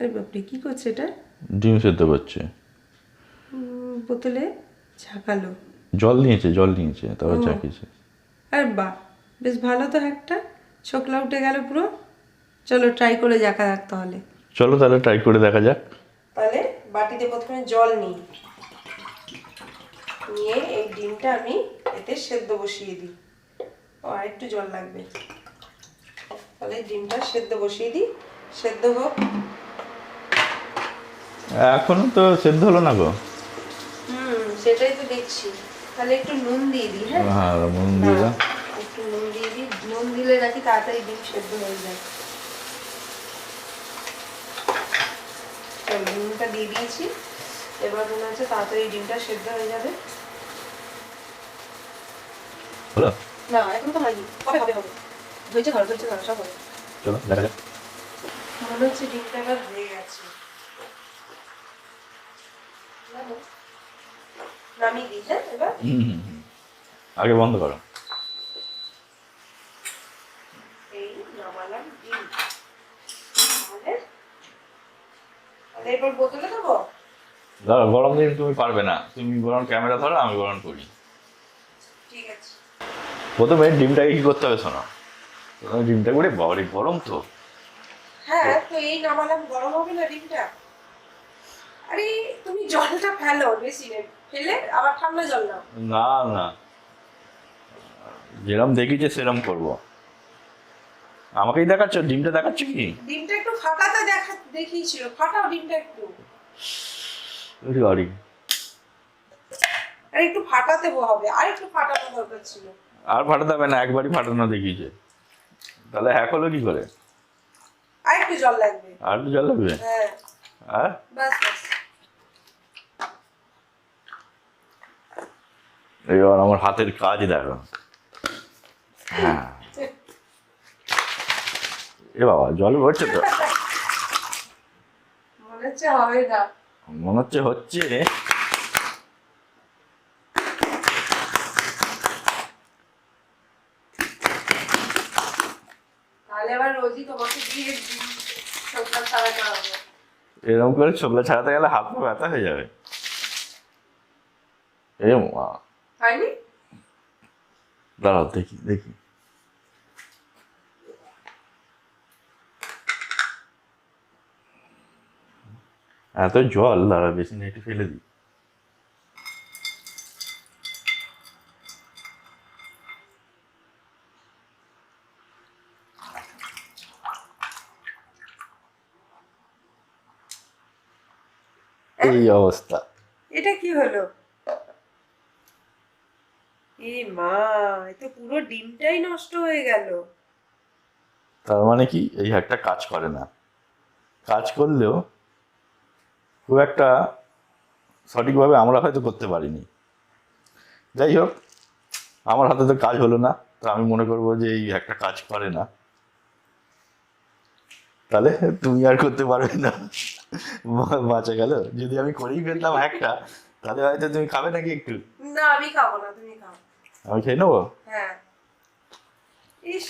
আরে বাপরে কী করছে এটা? ডিম সেদ্ধ করছে। বোতলে ঝাঁকালো। জল নিয়েছে জল নিয়েছে তারপর চাকিয়েছে আর বাহ বেশ ভালো তো একটা ছোকলা উঠে গেল পুরো। চলো ট্রাই করে দেখা যাক তাহলে। চলো তাহলে ট্রাই করে দেখা যাক। তাহলে বাটিতে প্রথমে জল নিই। নিয়ে এই ডিমটা আমি এতে সেদ্ধ বসিয়ে দিই। ও আর একটু জল লাগবে। তাহলে ডিমটা সেদ্ধ বসিয়ে দিই। সেদ্ধ হোক। এখনও তো সেদ্ধ হলো না গো। হুম সেটাই তো দেখছি। তাহলে একটু নুন দিয়ে দিই হ্যাঁ? হ্যাঁ মন দিয়ে দাও। একটু নুন দিয়ে দিই। নুন দিলে নাকি তাড়াতাড়ি ডিম সেদ্ধ হয়ে যায়। নুনটা দিয়ে দিয়েছি। এবার মনে হচ্ছে তাড়াতাড়ি ডিমটা সেদ্ধ হয়ে যাবে। হলো? না এখন তো হয়নি। কবে হবে হবে? ধৈর্য ধরো ধৈর্য ধরো সব হবে। চলো দেখা যাক। মনে হচ্ছে ডিমটা এবার হয়ে গেছে। নামিয়ে দিই হ্যাঁ এবার। আগে বন্ধ করো। এই নামালাম ডিম। তাহলে তাহলে এরপর বোতলে দেবো? দাঁড়া গরম দিন তুমি পারবে না। তুমি গরম ক্যামেরা ধরো আমি গরম করি। ঠিক আছে। প্রথমে ডিমটাকে কি করতে হবে শোনো? প্রথমে ডিমটা করে বাবারে গরম তো। হ্যাঁ তো এই নামালাম গরম হবে না ডিমটা? আরে তুমি জলটা ফেলো বেশি ফেলে আবার ঠান্ডা জল নাও। না না। যেরম দেখিছে সেরম করব। আমাকেই দেখাচ্ছ? ডিমটা দেখাচ্ছ কি? ডিমটা একটু ফাটাতে দেখা দেখিয়েছিল। ফাটাও ডিমটা একটু। সরি আর একটু ফাটাতে হবে। আর একটু ফাটানো দরকার ছিল। আর ফাটাতে হবে না একবারই ফাটানো দেখিয়েছে। তাহলে হ্যাক হলো কি করে? আর একটু জল লাগবে। আর একটু জল লাগবে? হ্যাঁ। হ্যাঁ বাস বাস। এবার আমার হাতের কাজ দেখো। হ্যাঁ। এ বাবা জল পড়ছে তো? মনে হচ্ছে। হচ্ছে এরকম করে ছোবলা ছাড়াতে গেলে হাত পা ব্যথা হয়ে যাবে। এ মা। হয়নি? দাঁড়াও দেখি দেখি। এত জল দাঁড়া বেশি নেটে ফেলে দিই। এই অবস্থা। এটা কি হলো? এ মা তো পুরো ডিমটাই নষ্ট হয়ে গেল। তার মানে কি? এই একটা কাজ করে না। কাজ করলেও খুব একটা সঠিকভাবে আমরা হয়তো করতে পারিনি। যাই হোক আমার হাতে তো কাজ হলো না তো আমি মনে করব যে এই একটা কাজ করে না। তাহলে তুমি আর করতে পারবে না। বাঁচা গেল। যদি আমি করেই ফেলতাম একটা তাহলে হয়তো তুমি খাবে নাকি একটু? না আমি খাব না তুমি আমি খেয়ে নেব হ্যাঁ ইস